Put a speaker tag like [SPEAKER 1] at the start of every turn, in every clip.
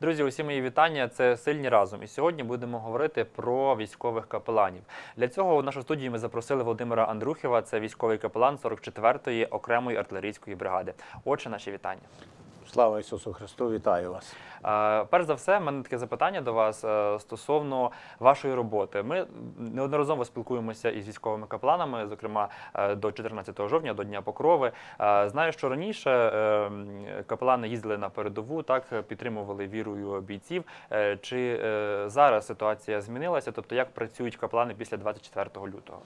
[SPEAKER 1] Друзі, усі мої вітання. Це сильні разом. І сьогодні будемо говорити про військових капеланів. Для цього у нашу студію ми запросили Володимира Андрухєва. Це військовий капелан 44-ї окремої артилерійської бригади. Отже, наші вітання.
[SPEAKER 2] Слава Ісусу Христу, вітаю вас.
[SPEAKER 1] Перш за все, в мене таке запитання до вас е, стосовно вашої роботи. Ми неодноразово спілкуємося із військовими капеланами, зокрема е, до 14 жовтня, до Дня Покрови. Е, Знаю, що раніше капелани їздили на передову, так підтримували вірою бійців. Чи зараз ситуація змінилася? Тобто, як працюють капелани після 24 лютого?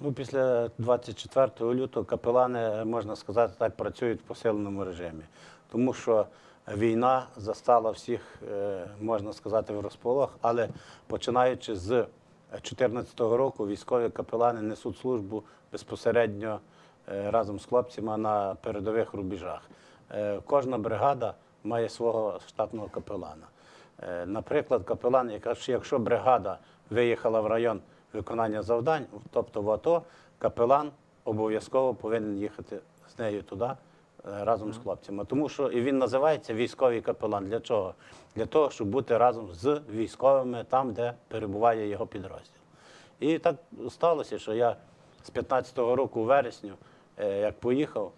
[SPEAKER 2] Ну, після 24 лютого капелани, можна сказати, так працюють в посиленому режимі, тому що війна застала всіх, е, можна сказати, в розполох, але починаючи з 2014 року військові капелани несуть службу безпосередньо е, разом з хлопцями на передових рубежах. Е, Кожна бригада має свого штатного капелана. Наприклад, капелан, якщо бригада виїхала в район виконання завдань, тобто в АТО, капелан обов'язково повинен їхати з нею туди разом з хлопцями. Тому що і він називається військовий капелан. Для чого? Для того, щоб бути разом з військовими там, де перебуває його підрозділ. І так сталося, що я з 15-го року, у вересню, е, як поїхав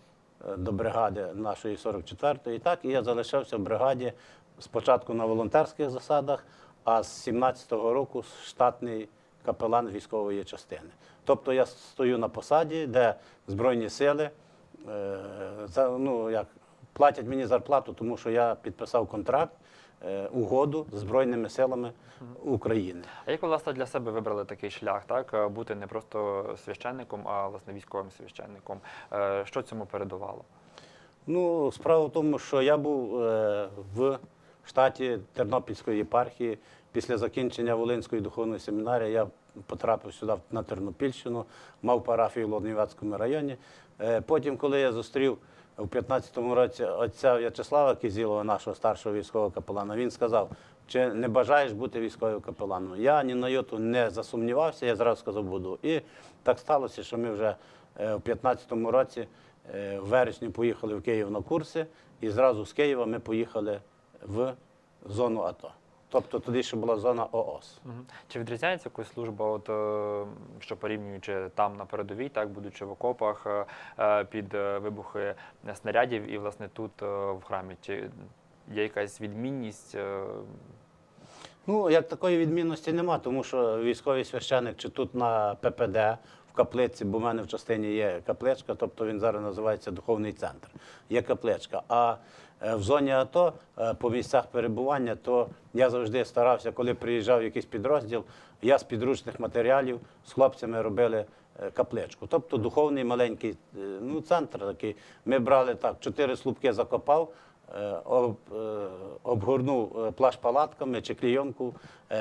[SPEAKER 2] е, до бригади нашої 44-ї, так і я залишався в бригаді спочатку на волонтерських засадах, а з 17-го року штатний капелан військової частини. Тобто я стою на посаді, де Збройні сили е, за, ну, як, платять мені зарплату, тому що я підписав контракт, е, угоду з Збройними силами України.
[SPEAKER 1] А як ви власне для себе вибрали такий шлях, так е, бути не просто священником, а власне військовим священником? Е, Що цьому передувало?
[SPEAKER 2] Ну, справа в тому, що я був в штаті Тернопільської єпархії. Після закінчення Волинської духовної семінарії я потрапив сюди на Тернопільщину, мав парафію в Лоднівецькому районі. Е, потім, коли я зустрів у 15-му році отця В'ячеслава Кізілова, нашого старшого військового капелана, він сказав, чи не бажаєш бути військовим капеланом? Я ні на йоту не засумнівався, я зразу сказав, буду. І так сталося, що ми вже е, у 15-му році Е, В вересні поїхали в Київ на курси, і зразу з Києва ми поїхали в зону АТО. Тобто тоді ще була зона ООС.
[SPEAKER 1] Чи відрізняється якась служба, от, е, що порівнюючи там на передовій, так, будучи в окопах е, е, під вибухи снарядів і власне тут в храмі? Чи є якась відмінність?
[SPEAKER 2] Ну, як такої відмінності нема, тому що військовий священик чи тут на ППД каплиці, бо в мене в частині є капличка, тобто він зараз називається духовний центр. Є капличка. А е, в зоні АТО е, по місцях перебування, то я завжди старався, коли приїжджав якийсь підрозділ, я з підручних матеріалів з хлопцями робили е, капличку. Тобто духовний маленький ну, центр такий. Ми брали так, чотири слупки закопав. Е, об, е, обгорнув е, плащ палатками чи клійонку,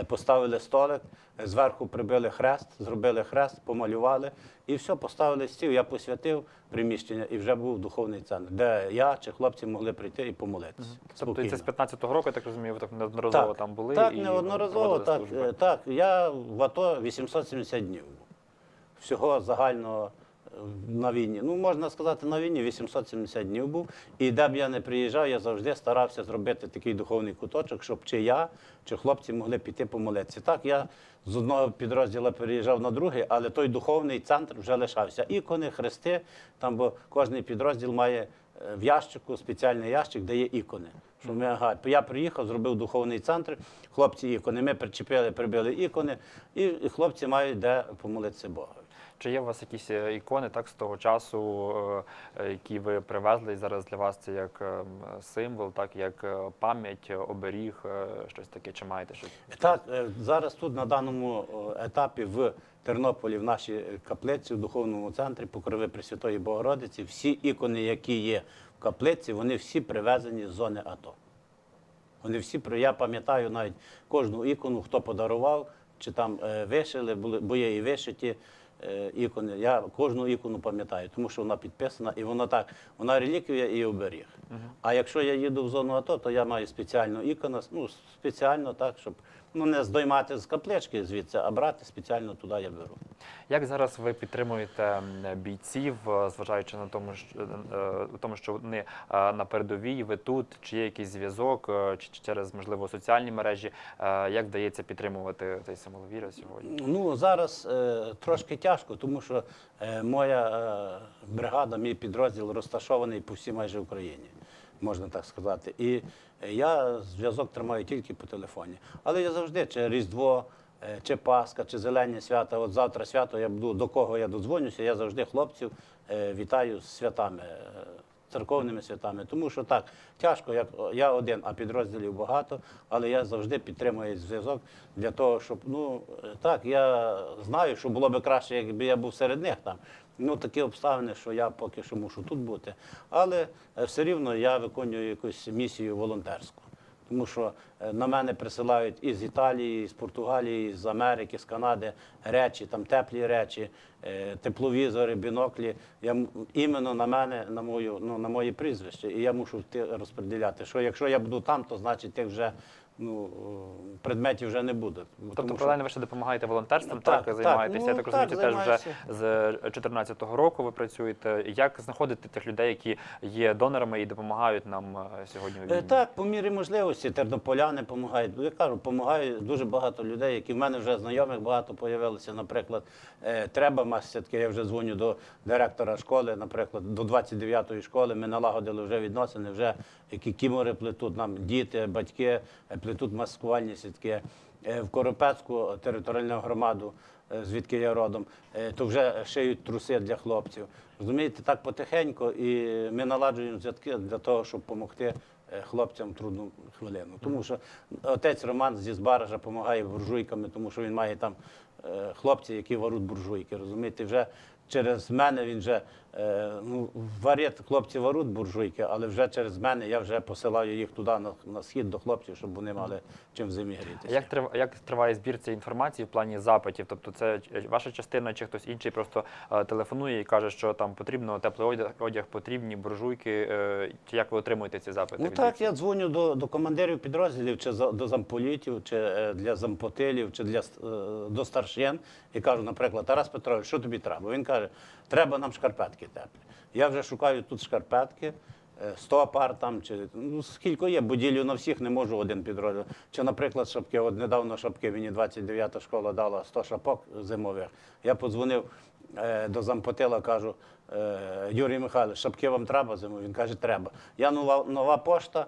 [SPEAKER 2] поставили столик, зверху прибили хрест, зробили хрест, помалювали і все, поставили стіл. Я посвятив приміщення і вже був духовний центр, де я чи хлопці могли прийти і помолитися.
[SPEAKER 1] Тобто це з 15-го року, я так розумію, ви так неодноразово там були
[SPEAKER 2] Так,
[SPEAKER 1] і
[SPEAKER 2] неодноразово. Так,
[SPEAKER 1] служби?
[SPEAKER 2] так, я в АТО 870 днів був. Всього загального на війні. Ну, можна сказати, на війні 870 днів був. І де б я не приїжджав, я завжди старався зробити такий духовний куточок, щоб чи я, чи хлопці могли піти помолитися. Так, я з одного підрозділу переїжджав на другий, але той духовний центр вже лишався. Ікони, хрести, там, бо кожний підрозділ має е, в ящику спеціальний ящик, де є ікони. Що ми, ага, я приїхав, зробив духовний центр, хлопці ікони. Ми причепили, прибили ікони, і, хлопці мають де помолитися Богу.
[SPEAKER 1] Чи є у вас якісь е, ікони так з того часу, е, які ви привезли і зараз для вас це як е, символ, так як е, пам'ять, оберіг, щось таке? Чи маєте щось?
[SPEAKER 2] Так, зараз тут на даному етапі в Тернополі, в нашій каплиці, в духовному центрі Покрови Пресвятої Богородиці, всі ікони, які є в каплиці, вони всі привезені з зони АТО. Вони всі я пам'ятаю навіть кожну ікону, хто подарував, чи там вишили, були, бо є і вишиті ікони. Я кожну ікону пам'ятаю, тому що вона підписана і вона так, вона реліквія і оберіг. А якщо я їду в зону АТО, то я маю спеціальну ікону, ну, спеціально так, щоб ну, не здоймати з каплички звідси, а брати спеціально туди я беру.
[SPEAKER 1] Як зараз ви підтримуєте бійців, е, зважаючи на тому, що, е, е, тому, що вони на передовій, ви тут, чи є якийсь зв'язок, чи через можливо соціальні мережі? Як вдається підтримувати цей символ сьогодні?
[SPEAKER 2] Ну зараз е, трошки тяжко, тому що е, моя е, бригада, мій підрозділ розташований по всій майже Україні, можна так сказати. І е, я зв'язок тримаю тільки по телефоні. Але я завжди, чи Різдво, е, чи Пасха, чи Зелені свята. От завтра свято я буду до кого я додзвонюся, я завжди хлопців е, вітаю з святами. Церковними святами, тому що так тяжко, як я один, а підрозділів багато, але я завжди підтримую зв'язок для того, щоб ну так, я знаю, що було б краще, якби я був серед них там. Ну такі обставини, що я поки що мушу тут бути. Але е, все рівно я виконую якусь місію волонтерську. Тому що е, на мене присилають із Італії, з Португалії, з Америки, з Канади речі, там теплі речі, е, тепловізори, біноклі. Я іменно на мене, на мою, ну на моє прізвище, і я мушу розподіляти. Що якщо я буду там, то значить тих вже ну предметів вже не буде. Тому
[SPEAKER 1] Тобто,
[SPEAKER 2] що-
[SPEAKER 1] паралельно ви ще допомагаєте волонтерством,
[SPEAKER 2] Ну,
[SPEAKER 1] так,
[SPEAKER 2] так,
[SPEAKER 1] займаєтеся.
[SPEAKER 2] так,
[SPEAKER 1] я так
[SPEAKER 2] ну,
[SPEAKER 1] розумію,
[SPEAKER 2] так,
[SPEAKER 1] теж вже з 2014 року ви працюєте. Як знаходити тих людей, які є донорами і допомагають нам е, сьогодні у
[SPEAKER 2] Е,
[SPEAKER 1] війні?
[SPEAKER 2] Так, по мірі можливості тернополяни допомагають. Я кажу, допомагають дуже багато людей, які в мене вже знайомих багато появилося. Наприклад, е, треба мастерки. Я вже дзвоню до директора школи, наприклад, до 29-ї школи. Ми налагодили вже відносини, вже які кімори плетуть нам діти, батьки е, плетуть маскувальні сітки. Е, В Коропецьку територіальну громаду, е, звідки я родом, е, то вже шиють труси для хлопців. Розумієте, так потихеньку, і ми наладжуємо зв'язки для того, щоб допомогти хлопцям в трудну хвилину. Тому що отець Роман зі Збаража допомагає буржуйками, тому що він має там хлопці, які варуть буржуйки. Розумієте, вже через мене він вже е, ну, варять хлопці варуть буржуйки, але вже через мене я вже посилаю їх туди на, на схід до хлопців, щоб вони мали чим в зимі грітися.
[SPEAKER 1] Як трив- як триває збір цієї інформації в плані запитів? Тобто, це ваша частина, чи хтось інший просто е, телефонує і каже, що там потрібно теплий одяг, одяг потрібні буржуйки. е, Чи як ви отримуєте ці запити?
[SPEAKER 2] Ну так, я дзвоню до, до командирів підрозділів, чи за- до замполітів, чи е, для зампотилів, чи для е, до старшин. І кажу, наприклад, Тарас Петрович, що тобі треба? Він каже, треба нам шкарпетки теплі. Я вже шукаю тут шкарпетки. е, 100 пар там, чи ну, скільки є, бо на всіх не можу один підрозділ. Чи, наприклад, шапки, от недавно шапки, мені 29-та школа дала 100 шапок зимових. Я подзвонив е, до зампотила, кажу, е, Юрій Михайлович, шапки вам треба зимові? Він каже, треба. Я нова, нова пошта,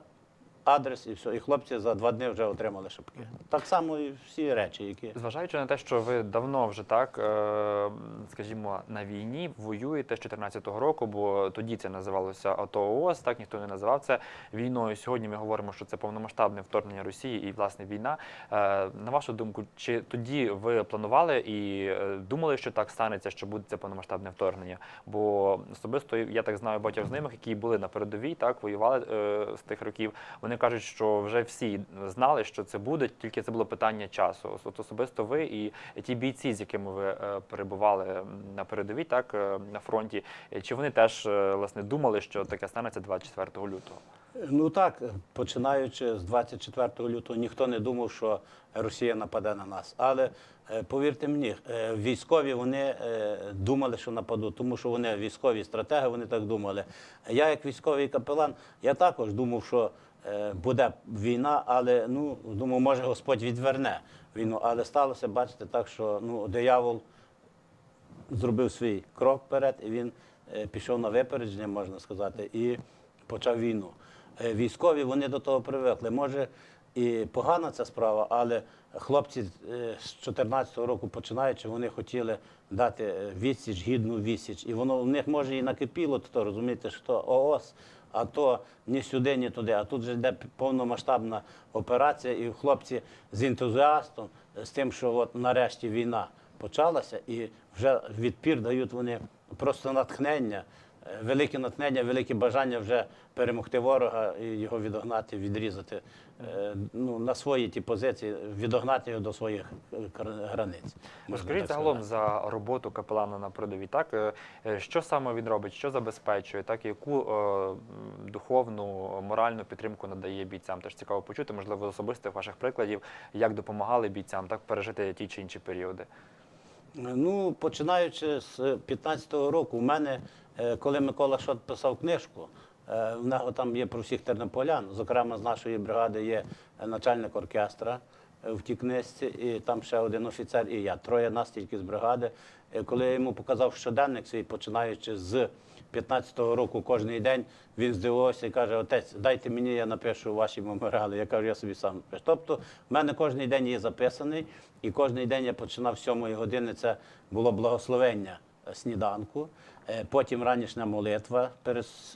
[SPEAKER 2] адрес і все. І хлопці за два дні вже отримали шапки. Так само і всі речі, які.
[SPEAKER 1] Зважаючи на те, що ви давно вже так, е, скажімо, на війні воюєте з 2014 року, бо тоді це називалося АТО ООС, так ніхто не називав це війною. Сьогодні ми говоримо, що це повномасштабне вторгнення Росії і власне війна. Е, На вашу думку, чи тоді ви планували і е, думали, що так станеться, що буде це повномасштабне вторгнення? Бо особисто я так знаю багатьох знайомих, які були на передовій, так воювали з тих років. Вони кажуть, що вже всі знали, що це буде, тільки це було питання часу. От особисто ви і ті бійці, з якими ви е, перебували на передовій, так е, на фронті, чи вони теж е, власне думали, що таке станеться 24 лютого?
[SPEAKER 2] Ну так, починаючи з 24 лютого, ніхто не думав, що Росія нападе на нас. Але повірте мені, військові вони думали, що нападуть, тому що вони військові стратеги, вони так думали. Я, як військовий капелан, я також думав, що буде війна, але ну думав, може Господь відверне війну. Але сталося, бачите, так, що ну диявол зробив свій крок вперед, і він е, пішов на випередження, можна сказати, і почав війну. Е, Військові вони до того привикли. Може, і погана ця справа, але хлопці е, з 2014 року починаючи, вони хотіли дати е, відсіч, гідну відсіч. І воно в них може і накипіло, то розумієте, що ООС, а то ні сюди, ні туди. А тут вже йде повномасштабна операція, і хлопці з ентузіастом, з тим, що от нарешті війна почалася, і вже відпір дають вони просто натхнення, велике натхнення, велике бажання вже перемогти ворога і його відогнати, відрізати е, ну, на свої ті позиції, відогнати його до своїх е, границь. можна
[SPEAKER 1] Розкажіть загалом за роботу капелана на передовій. Так е, е, що саме він робить, що забезпечує, так яку е, духовну, моральну підтримку надає бійцям? Теж цікаво почути, можливо, з особистих ваших прикладів, як допомагали бійцям так пережити ті чи інші періоди.
[SPEAKER 2] Ну, починаючи з 15-го року, у мене, е, коли Микола Шот писав книжку, е, в нього там є про всіх тернополян. Зокрема, з нашої бригади є е, начальник оркестра е, в тій книжці, і там ще один офіцер, і я. Троє нас тільки з бригади. Е, Коли я йому показав щоденник свій, починаючи з 15-го року кожен день, він здивувався і каже: Отець, дайте мені, я напишу ваші меморіали. Я кажу, я собі сам напишу. Тобто, в мене кожен день є записаний, і кожен день я починав з 7-ї години. Це було благословення е, сніданку. Е, Потім ранішня молитва,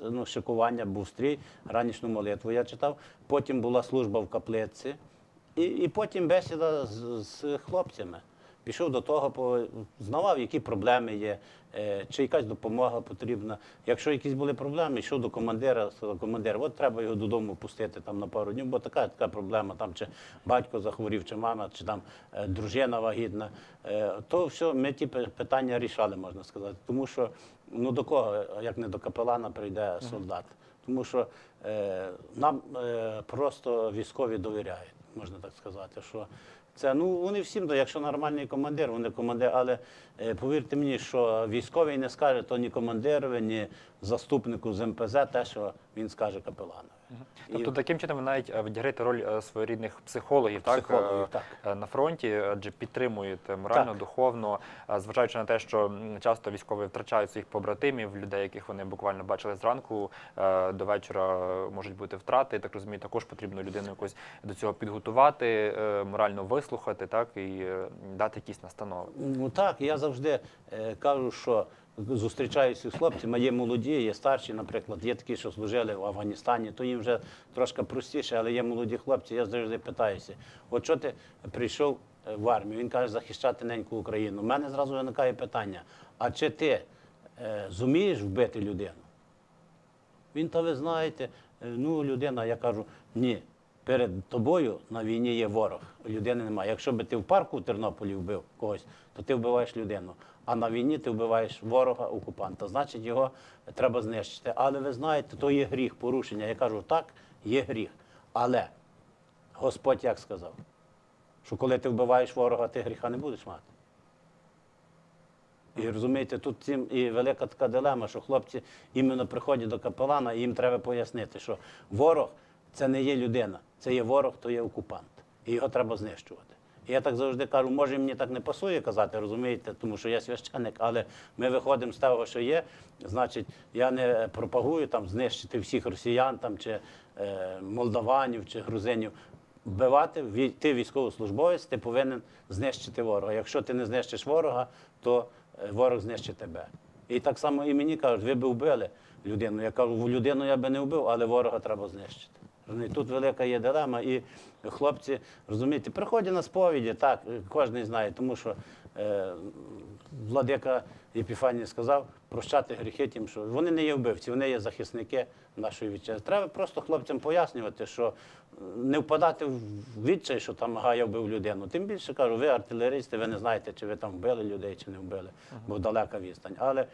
[SPEAKER 2] ну, шикування, був стрій, ранішню молитву я читав. Потім була служба в каплиці, і, і потім бесіда з, з хлопцями. Пішов до того, знавав, які проблеми є, е, чи якась допомога потрібна. Якщо якісь були проблеми, йшов до командира, сказав, командир, от треба його додому пустити там на пару днів, бо така, така проблема, там чи батько захворів, чи мама, чи там е, дружина вагітна. Е, то все, ми ті питання рішали, можна сказати. Тому що ну до кого, як не до капелана, прийде солдат. Тому що е, нам е, просто військові довіряють, можна так сказати. що це ну вони всім, якщо нормальний командир, вони командир. Але е, повірте мені, що військовий не скаже то ні командир, ні заступнику з МПЗ, те, що він скаже капеланові.
[SPEAKER 1] Тобто таким чином ви навіть е, відіграєте роль е, своєрідних психологів, так,
[SPEAKER 2] Психологів,
[SPEAKER 1] е,
[SPEAKER 2] так.
[SPEAKER 1] е, на фронті, адже підтримуєте морально,
[SPEAKER 2] Так.
[SPEAKER 1] духовно, зважаючи на те, що часто військові втрачають своїх побратимів, людей, яких вони буквально бачили зранку, до вечора можуть бути втрати. Так розумію, також потрібно людину якось до цього підготувати, морально вислухати, так і дати якісь настанови.
[SPEAKER 2] Ну так, я завжди кажу, що зустрічаюся з хлопцями, є молоді, є старші, наприклад, є такі, що служили в Афганістані, то їм вже трошки простіше, але є молоді хлопці. Я завжди питаюся, от що ти прийшов е, в армію? Він каже, захищати неньку Україну. У мене зразу виникає питання: а чи ти е, зумієш вбити людину? Він, та ви знаєте, е, ну людина, я кажу, ні. Перед тобою на війні є ворог, людини немає. Якщо би ти в парку в Тернополі вбив когось, то ти вбиваєш людину. А на війні ти вбиваєш ворога, окупанта. Значить, його треба знищити. Але ви знаєте, то є гріх, порушення. Я кажу, так, є гріх. Але Господь як сказав, що коли ти вбиваєш ворога, ти гріха не будеш мати. І розумієте, тут цим і велика така дилема, що хлопці іменно приходять до капелана, і їм треба пояснити, що ворог це не є людина, це є ворог, то є окупант. І його треба знищувати. Я так завжди кажу, може мені так не пасує казати, розумієте, тому що я священник, але ми виходимо з того, що є. Значить, я не пропагую там знищити всіх росіян там, чи е, молдаванів, чи грузинів. Вбивати, ти військовослужбовець, ти повинен знищити ворога. Якщо ти не знищиш ворога, то е, ворог знищить тебе. І так само і мені кажуть, ви би вбили людину. Я кажу, людину я би не вбив, але ворога треба знищити. Тут велика є дилема, і хлопці, розумієте, приходять на сповіді, так, кожен знає, тому що е, владика Єпіфаній сказав прощати гріхи тим, що вони не є вбивці, вони є захисники нашої вітчизни. Треба просто хлопцям пояснювати, що е, не впадати в відчай, що там ага, я вбив людину. Тим більше кажу, ви артилеристи, ви не знаєте, чи ви там вбили людей, чи не вбили, бо далека відстань. Але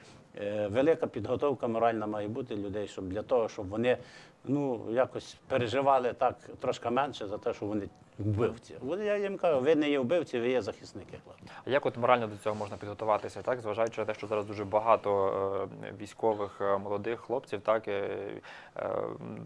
[SPEAKER 2] велика підготовка моральна має бути людей, щоб для того, щоб вони ну, якось переживали так трошки менше за те, що вони вбивці. Вони, я їм кажу, ви не є вбивці, ви є захисники.
[SPEAKER 1] А як от морально до цього можна підготуватися, так зважаючи на те, що зараз дуже багато е, військових е, молодих хлопців, так е, е,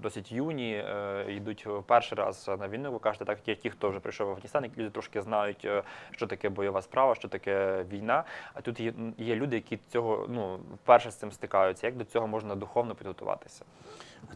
[SPEAKER 1] досить юні, е, йдуть перший раз на війну. Ви кажете, так є ті, хто вже прийшов в Афганістан, які люди трошки знають, е, що таке бойова справа, що таке війна. А тут є люди, які цього ну вперше з цим стикаються. Як до цього можна духовно підготуватися?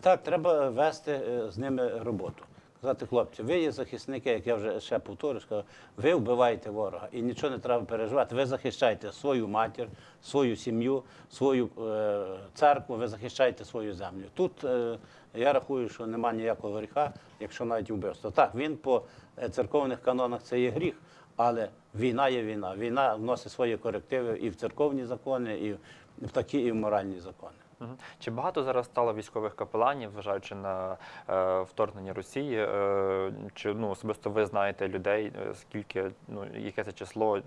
[SPEAKER 2] Так, треба вести е, з ними роботу. Казати, хлопці, ви є захисники, як я вже ще повторю, сказав, ви вбиваєте ворога і нічого не треба переживати. Ви захищаєте свою матір, свою сім'ю, свою е, церкву, ви захищаєте свою землю. Тут е, я рахую, що немає ніякого гріха, якщо навіть вбивство. Так, він по е, церковних канонах це є гріх, але війна є війна. Війна вносить свої корективи і в церковні закони, і такі, і в моральні закони.
[SPEAKER 1] Чи багато зараз стало військових капеланів, зважаючи на е, вторгнення Росії? Е, чи ну особисто ви знаєте людей? е, Скільки ну яке це число?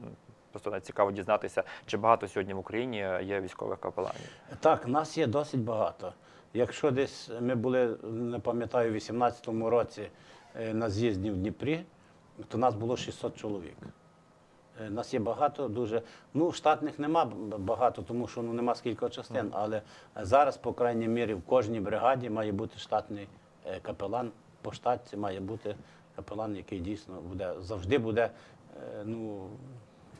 [SPEAKER 1] Просто навіть цікаво дізнатися, чи багато сьогодні в Україні є військових капеланів?
[SPEAKER 2] Так, нас є досить багато. Якщо десь ми були, не пам'ятаю, у 18-му році е, на з'їзді в Дніпрі, то нас було 600 чоловік. Е, Нас є багато дуже. Ну, штатних нема багато, тому що ну, нема скільки частин. Але зараз, по крайній мірі, в кожній бригаді має бути штатний е, капелан. По штатці має бути капелан, який дійсно буде завжди буде е, ну,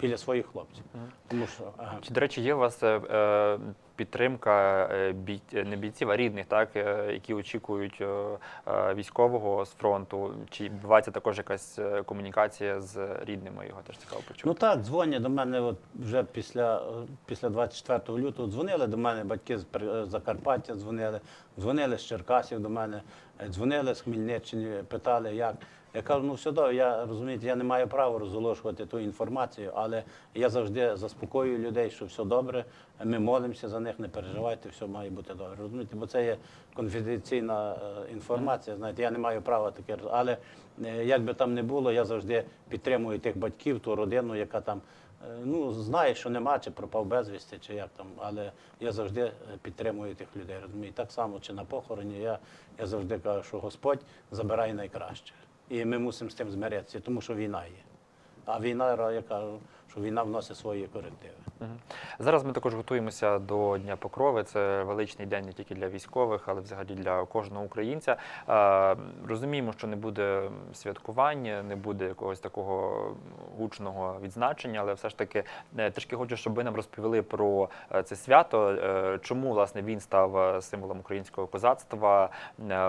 [SPEAKER 2] біля своїх хлопців. Тому що ага.
[SPEAKER 1] Чи, до речі, є у вас е, е, підтримка е, бій, не бійців, а рідних, так, які очікують е, військового з фронту? Чи відбувається також якась комунікація з рідними? Його теж цікаво почути.
[SPEAKER 2] Ну так, дзвонять до мене от вже після, після 24 лютого. Дзвонили до мене батьки з Закарпаття, дзвонили, дзвонили з Черкасів до мене, дзвонили з Хмельниччини, питали, як. Я кажу, ну все добре, я розумієте, я не маю права розголошувати ту інформацію, але я завжди заспокоюю людей, що все добре. Ми молимося за них, не переживайте, все має бути добре. Розумієте, бо це є конфіденційна е, інформація. Знаєте, я не маю права таке. Але е, як би там не було, я завжди підтримую тих батьків, ту родину, яка там е, ну знає, що нема, чи пропав безвісти, чи як там. Але я завжди підтримую тих людей. Розумієте, так само чи на похороні. Я, я завжди кажу, що Господь забирає найкраще. І ми мусимо з тим змиритися, тому що війна є. А війна, яка що війна вносить свої корективи.
[SPEAKER 1] Зараз ми також готуємося до Дня Покрови. Це величний день не тільки для військових, але взагалі для кожного українця. Розуміємо, що не буде святкування, не буде якогось такого гучного відзначення, але все ж таки е, трішки хочу, щоб ви нам розповіли про е, це свято. Е, Чому власне він став символом українського козацтва,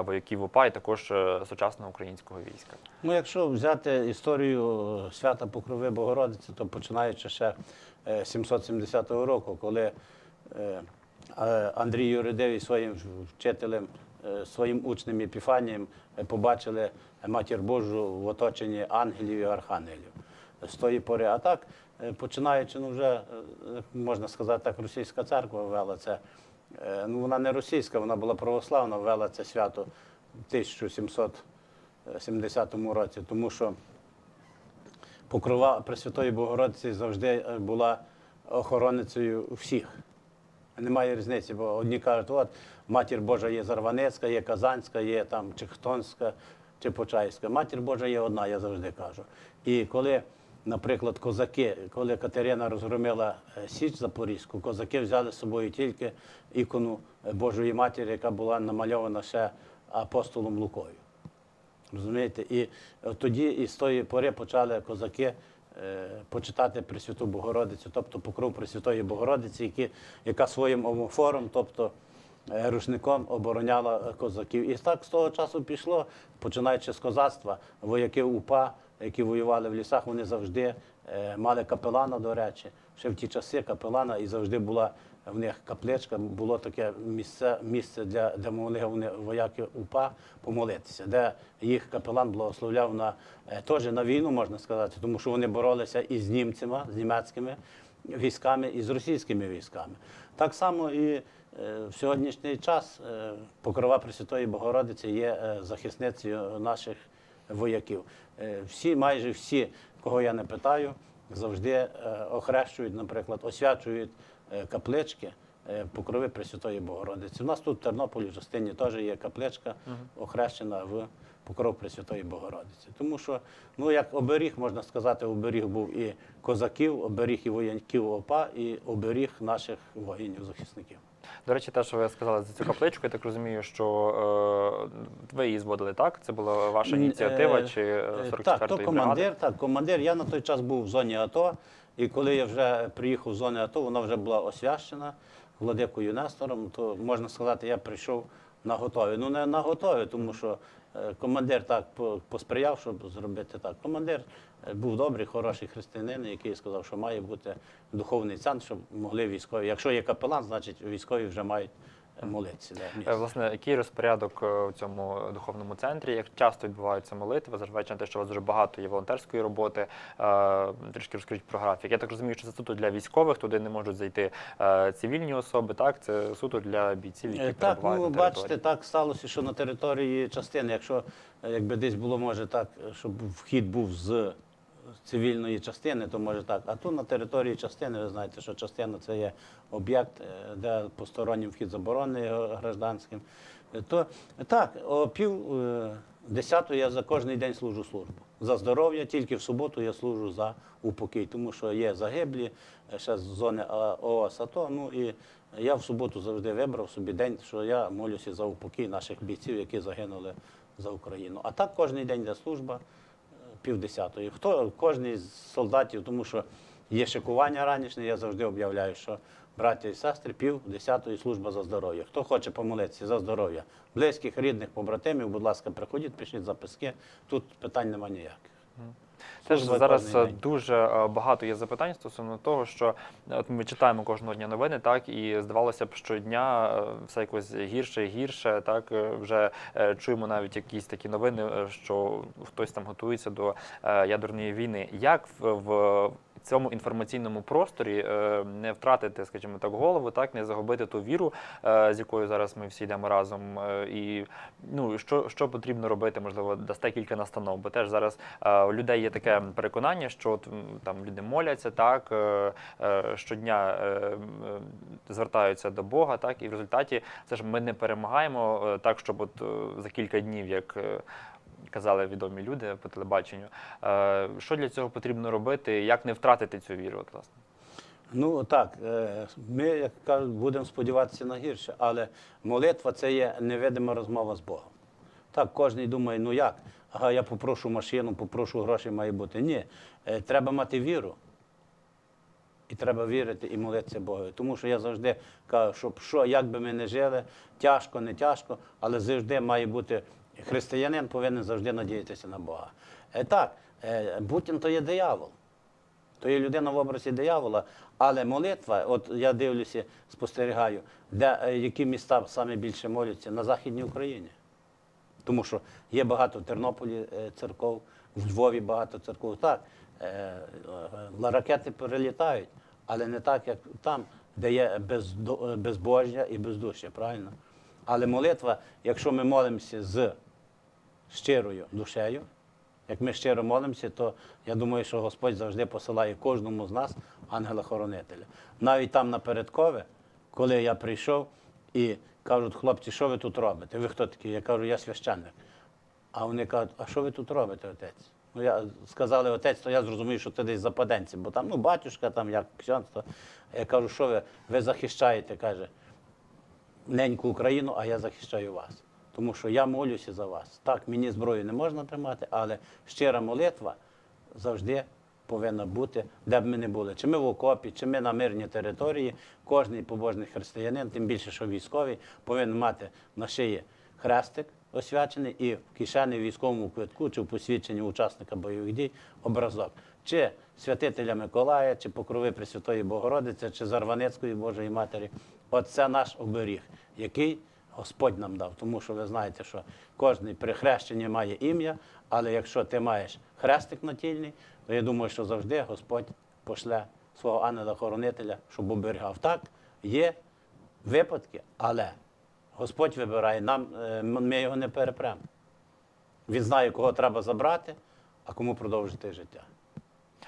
[SPEAKER 1] вояків УПА і також сучасного українського війська.
[SPEAKER 2] Ну, якщо взяти історію свята Покрови Богородиці, то починаючи ще е, 770 року, коли е, е, Андрій Юридевий своїм вчителем, е, своїм учнем Епіфанієм е, побачили матір Божу в оточенні ангелів і архангелів. З тої пори. А так, е, починаючи, ну вже, е, можна сказати так, російська церква ввела це. Е, Ну, вона не російська, вона була православна, ввела це свято в 1770 році, тому що покрова Пресвятої Богородиці завжди е, була охороницею всіх. Немає різниці, бо одні кажуть, от матір Божа є Зарванецька, є Казанська, є там чи Хтонська, чи Почаївська. Матір Божа є одна, я завжди кажу. І коли, наприклад, козаки, коли Катерина розгромила е, Січ Запорізьку, козаки взяли з собою тільки ікону е, Божої Матері, яка була намальована ще апостолом Лукою. Розумієте? І тоді і з тої пори почали козаки е, почитати Пресвяту Богородицю, тобто покров Пресвятої Богородиці, які, яка своїм омофором, тобто е, рушником обороняла е, козаків. І так з того часу пішло, починаючи з козацтва, вояки УПА, які воювали в лісах, вони завжди е, мали капелана, до речі, ще в ті часи капелана, і завжди була в них капличка, було таке місце, місце для, де могли вони вояки УПА помолитися, де їх капелан благословляв на е, теж на війну, можна сказати, тому що вони боролися і з німцями, з німецькими військами, і з російськими військами. Так само і е, в сьогоднішній час е, покрова Пресвятої Богородиці є захисницею наших вояків. Всі, майже всі, кого я не питаю, завжди охрещують, наприклад, освячують каплички е, покрови Пресвятої Богородиці. У нас тут в Тернополі, в частині теж є капличка, охрещена в покров Пресвятої Богородиці. Тому що, ну як оберіг, можна сказати, оберіг був і козаків, оберіг і вояків ОПА, і оберіг наших воїнів-захисників.
[SPEAKER 1] До речі, те, що ви сказали за цю капличку, я так розумію, що е, ви її зводили, так? Це була ваша ініціатива
[SPEAKER 2] е,
[SPEAKER 1] чи е,
[SPEAKER 2] Е,
[SPEAKER 1] 44-ї
[SPEAKER 2] Так, то командир, так, командир. Я на той час був в зоні АТО, і коли я вже приїхав в зону АТО, вона вже була освящена владикою Нестором, то можна сказати, я прийшов на готові. Ну не на готові, тому що е, командир так посприяв, щоб зробити так. Командир е, був добрий, хороший християнин, який сказав, що має бути духовний центр, щоб могли військові. Якщо є капелан, значить військові вже мають молитися. да,
[SPEAKER 1] Е, Власне, який розпорядок е, у цьому духовному центрі? Як часто відбуваються молитви, зважаючи на те, що у вас дуже багато є волонтерської роботи? е, Трішки розкажіть про графік. Я так розумію, що це суто для військових, туди не можуть зайти цивільні особи, так? Це суто для бійців, які
[SPEAKER 2] Так,
[SPEAKER 1] перебувають
[SPEAKER 2] ну
[SPEAKER 1] на території.
[SPEAKER 2] бачите, так сталося, що на території частини, якщо якби десь було, може так, щоб вхід був з цивільної частини, то може так. А тут на території частини, ви знаєте, що частина це є об'єкт, е, де постороннім вхід заборонений гражданським. Е, То так, о пів е, 10 я за кожен день служу службу. За здоров'я, тільки в суботу я служу за упокій, тому що є загиблі ще з зони ООС АТО. Ну і я в суботу завжди вибрав собі день, що я молюся за упокій наших бійців, які загинули за Україну. А так кожен день йде служба півдесятої. Хто кожен з солдатів, тому що є шикування ранішнє, я завжди об'являю, що браття і сестри пів десятої служба за здоров'я. Хто хоче помолитися за здоров'я близьких, рідних, побратимів, будь ласка, приходіть, пишіть записки. Тут питань нема ніяких.
[SPEAKER 1] Теж зараз е, дуже е, багато є запитань стосовно того, що е, от ми читаємо кожного дня новини, так і здавалося б, щодня все якось гірше і гірше. Так вже чуємо навіть якісь такі новини, що хтось там готується до ядерної війни. Як в, в цьому інформаційному просторі е, не втратити, скажімо так, голову, так не загубити ту віру, е, з якою зараз ми всі йдемо разом, е, і ну що, що потрібно робити, можливо, дасте кілька настанов, бо теж зараз у людей є таке переконання, що там люди моляться, так щодня звертаються до Бога, так і в результаті це ж ми не перемагаємо так, щоб от за кілька днів, як казали відомі люди по телебаченню. Е, Що для цього потрібно робити? Як не втратити цю віру? Власне?
[SPEAKER 2] Ну так, е, ми, як кажуть, будемо сподіватися на гірше, але молитва це є невидима розмова з Богом. Так, кожен думає, ну як? Ага, я попрошу машину, попрошу гроші має бути. Ні, е, треба мати віру. І треба вірити і молитися Богу. Тому що я завжди кажу, щоб що, як би ми не жили, тяжко, не тяжко, але завжди має бути християнин повинен завжди надіятися на Бога. Е, так, е, Путін то є диявол. То є людина в образі диявола, але молитва, от я дивлюся, спостерігаю, де е, які міста саме більше моляться на Західній Україні. Тому що є багато в Тернополі церков, в Львові багато церков. Так, ракети перелітають, але не так, як там, де є безбожжя і бездушя, правильно? Але молитва, якщо ми молимося з щирою душею, як ми щиро молимося, то я думаю, що Господь завжди посилає кожному з нас ангела-хоронителя. Навіть там напередкове, коли я прийшов і кажуть, хлопці, що ви тут робите? Ви хто такі? Я кажу, я священник. А вони кажуть, а що ви тут робите, отець? Ну, я сказали отець, то я зрозумів, що це десь западенці, бо там, ну, батюшка, там як ксьонз, то я кажу, що ви, ви захищаєте, каже, неньку Україну, а я захищаю вас. Тому що я молюся за вас. Так, мені зброю не можна тримати, але щира молитва завжди повинна бути, де б ми не були. Чи ми в окопі, чи ми на мирній території, кожний побожний християнин, тим більше, що військовий, повинен мати на шиї хрестик освячений і в кишені військовому квитку чи в посвідченні учасника бойових дій образок. Чи святителя Миколая, чи покрови Пресвятої Богородиці, чи Зарваницької Божої Матері. Оце наш оберіг, який Господь нам дав. Тому що ви знаєте, що кожен при хрещенні має ім'я, але якщо ти маєш хрестик натільний, то я думаю, що завжди Господь пошле свого ангела-хоронителя, щоб оберігав. Так, є випадки, але Господь вибирає, нам, е, ми його не перепремо. Він знає, кого треба забрати, а кому продовжити життя.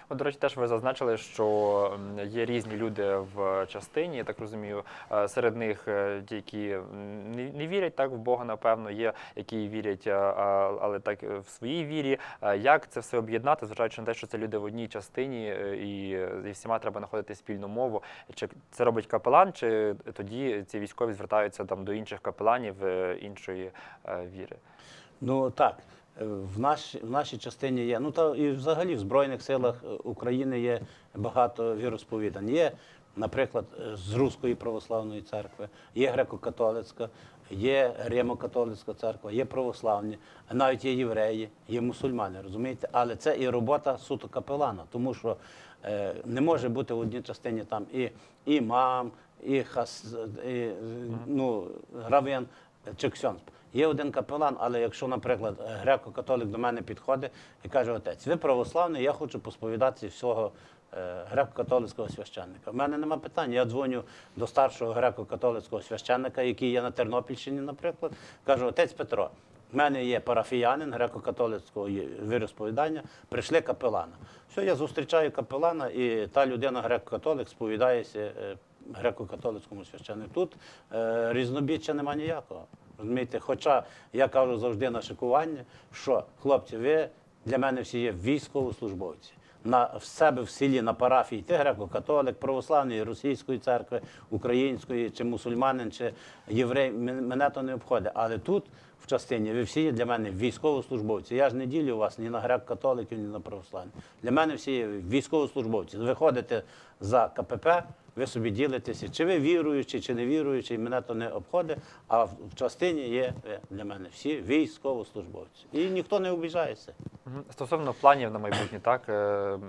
[SPEAKER 1] От, до речі, теж ви зазначили, що є різні люди в частині. Я так розумію, Е, серед них е, ті, які не, вірять так в Бога, напевно, є, які вірять, е, але так в своїй вірі. Як це все об'єднати, зважаючи на те, що це люди в одній частині, і зі всіма треба знаходити спільну мову? Чи це робить капелан, чи тоді ці військові звертаються там до інших капеланів іншої віри?
[SPEAKER 2] Ну так, в, наш, в нашій частині є. Ну та і взагалі в Збройних силах е, України є багато віросповідань. Є, наприклад, е, з Руської православної церкви, є греко-католицька, є Римо-католицька церква, є православні, навіть є євреї, є мусульмани, розумієте? Але це і робота суто капелана, тому що е, не може бути в одній частині там і імам, і хас, і, е, ну, равен чи ксьонз. Є один капелан, але якщо, наприклад, греко-католик до мене підходить і каже, отець, ви православний, я хочу посповідатися всього е, греко-католицького священника. У мене нема питань. Я дзвоню до старшого греко-католицького священника, який є на Тернопільщині, наприклад, кажу, отець Петро, в мене є парафіянин греко-католицького віросповідання, прийшли капелана. Все, я зустрічаю капелана, і та людина греко-католик сповідається е, греко-католицькому священнику. Тут е, різнобіччя нема ніякого. Розумієте? Хоча я кажу завжди на шикування, що хлопці, ви для мене всі є військовослужбовці. На в себе в селі на парафії ти греко-католик, православної, російської церкви, української, чи мусульманин, чи єврей, мене то не обходить. Але тут в частині ви всі є для мене військовослужбовці. Я ж не ділю вас ні на грек-католиків, ні на православних. Для мене всі є військовослужбовці. Ви ходите за КПП, ви собі ділитеся, чи ви віруючі, чи не віруючі, мене то не обходить. А в частині є для мене всі військовослужбовці. І ніхто не обіжається.
[SPEAKER 1] Стосовно планів на майбутнє, так е,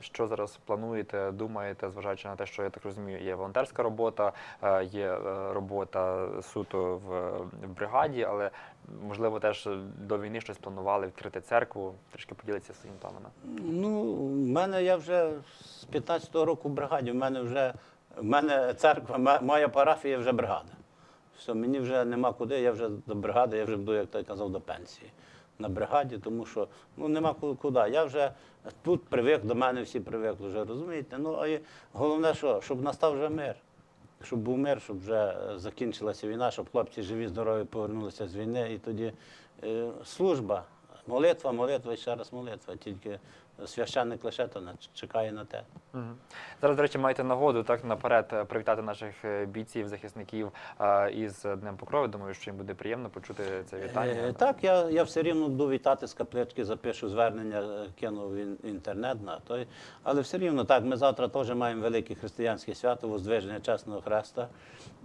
[SPEAKER 1] що зараз плануєте, думаєте, зважаючи на те, що я так розумію, є волонтерська робота, е, є е, робота суто в, бригаді, але можливо теж до війни щось планували відкрити церкву, трішки поділитися своїм планами.
[SPEAKER 2] Ну, в мене я вже з 15-го року в бригаді. В мене вже в мене церква, моя парафія вже бригада. Все, мені вже нема куди, я вже до бригади, я вже буду, як той казав, до пенсії на бригаді, тому що ну нема куди. Я вже тут привик, до мене всі привикли вже, розумієте? Ну, а головне, що, щоб настав вже мир. Щоб був мир, щоб вже е, закінчилася війна, щоб хлопці живі, здорові повернулися з війни. І тоді е, служба, молитва, молитва і ще раз молитва. Тільки священник лише то чекає на те.
[SPEAKER 1] Мгм. Зараз, до речі, маєте нагоду так наперед е, привітати наших е, бійців, захисників е, із Днем Покрови. Думаю, що їм буде приємно почути це вітання.
[SPEAKER 2] Так, я, я все рівно буду вітати з каплички, запишу звернення, кину в інтернет на той. Але все рівно так, ми завтра теж маємо велике християнське свято, воздвиження Чесного Хреста.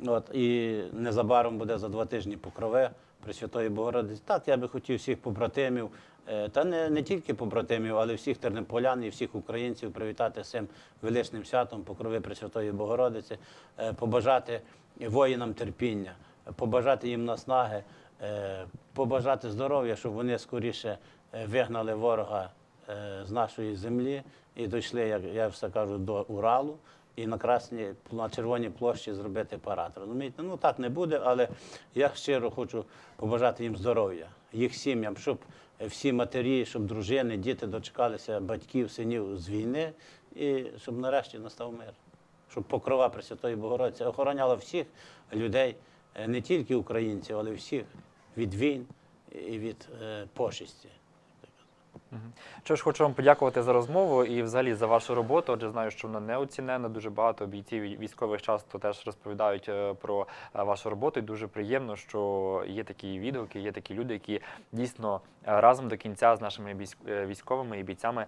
[SPEAKER 2] От, і незабаром буде за два тижні покрови Пресвятої Богородиці. Так, я би хотів всіх побратимів, е, та не, не тільки побратимів, але всіх тернополян і всіх українців привітати цим величним святом покрови Пресвятої Богородиці, е, побажати воїнам терпіння, побажати їм наснаги, е, побажати здоров'я, щоб вони скоріше вигнали ворога з нашої землі і дійшли, як я все кажу, до Уралу. І на красній на червоній площі зробити парад. Розумієте? Ну так не буде, але я щиро хочу побажати їм здоров'я, їх сім'ям, щоб всі матері, щоб дружини, діти дочекалися батьків, синів з війни, і щоб нарешті настав мир. Щоб покрова Пресвятої Богородиці охороняла всіх людей, е, не тільки українців, але всіх від війн і від е, пошесті.
[SPEAKER 1] Що ж, хочу вам подякувати за розмову і взагалі за вашу роботу. Адже знаю, що вона неоцінена. Дуже багато бійців військових часто теж розповідають е, про е, вашу роботу. І дуже приємно, що є такі відгуки, є такі люди, які дійсно е, разом до кінця з нашими військ- військовими і бійцями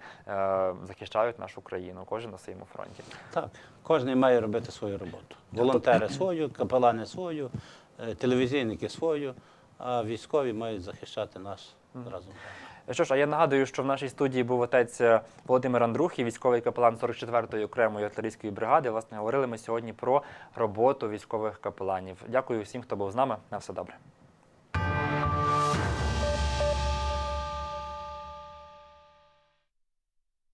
[SPEAKER 1] захищають нашу країну, кожен на своєму фронті.
[SPEAKER 2] Так, кожен має робити свою роботу. Волонтери свою, капелани свою, телевізійники свою, а військові мають захищати нас разом.
[SPEAKER 1] Що ж, а я нагадую, що в нашій студії був отець е, Володимир Андрухів, військовий капелан 44-ї окремої артилерійської бригади. Власне, говорили ми сьогодні про роботу військових капеланів. Дякую всім, хто був з нами. На все добре.